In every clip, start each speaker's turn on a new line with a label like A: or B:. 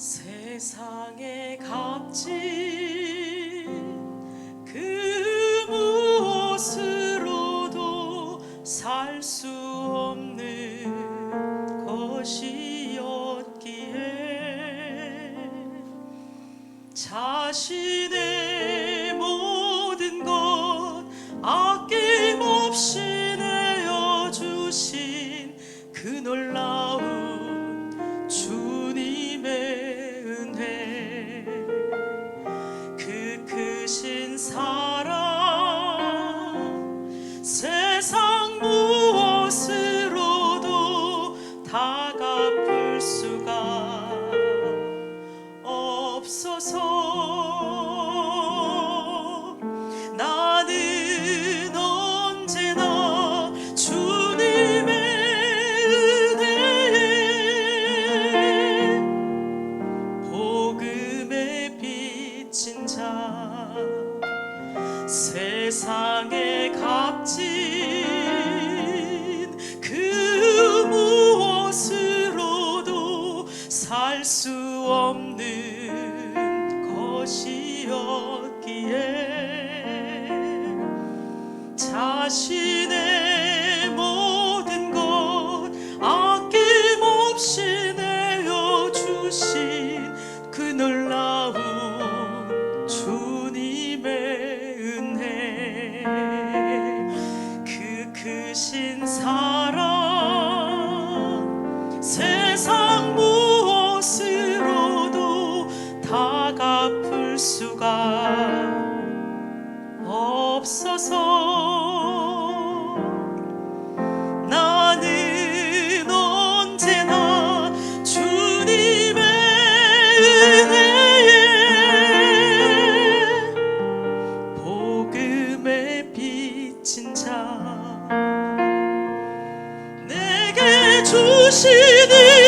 A: 세상에 값진 그 무엇으로도 살 수 없는 것이었기에 자신의 세상에 값진 그 무엇으로도 살 수 없는 수가 없어서 나는 언제나 주님의 은혜에 복음에 비친 자 내게 주시니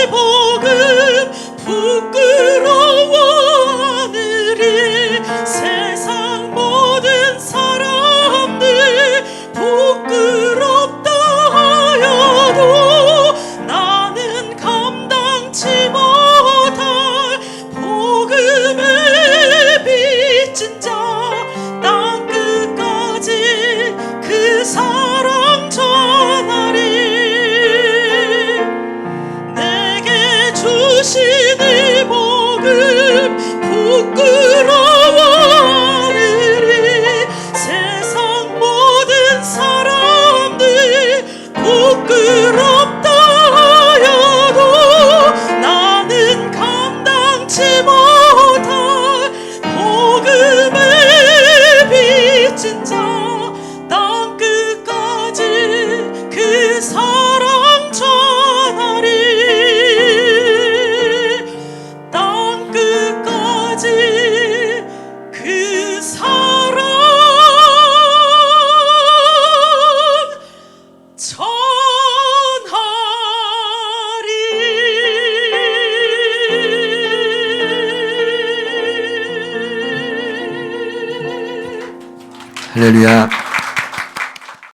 B: 할렐루야.